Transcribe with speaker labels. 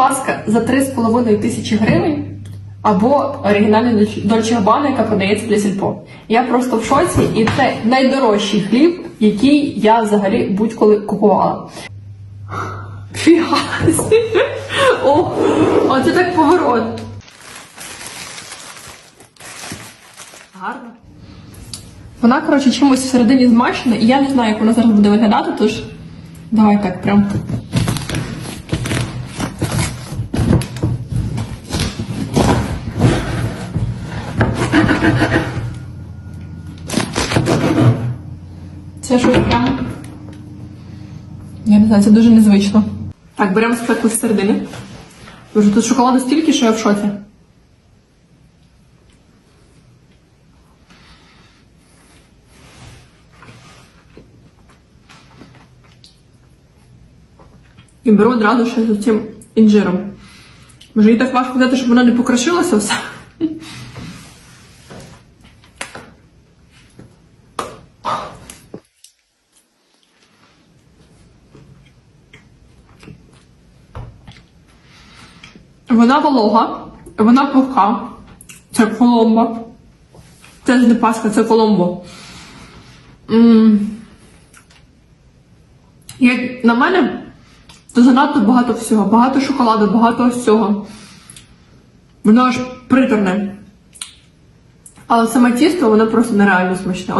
Speaker 1: Паска за 3,5 тисячі гривень або оригінальний Дольче Габана, яка продається для сільпо. Я просто в шоці, і це найдорожчий хліб, який я взагалі будь-коли купувала. Фіга. О, оце так поворот. Гарно. Вона, коротше, чимось всередині змащена, і я не знаю, як вона зараз буде виглядати, тож давай так прям. Це щось прям. Я не знаю, це дуже незвично. Так, беремо спеку з середини. Боже, тут шоколаду стільки, що я в шоці. І беру одразу ще з цим інжиром. Може, їй так важко взяти, щоб вона не покрошилася все. Вона волога, вона пухка. Це коломбо. Це ж не паска, це коломбо. Як на мене, то занадто багато всього. Багато шоколаду, багато ось цього. Воно аж приторне. Але саме тісто, воно просто нереально смачне.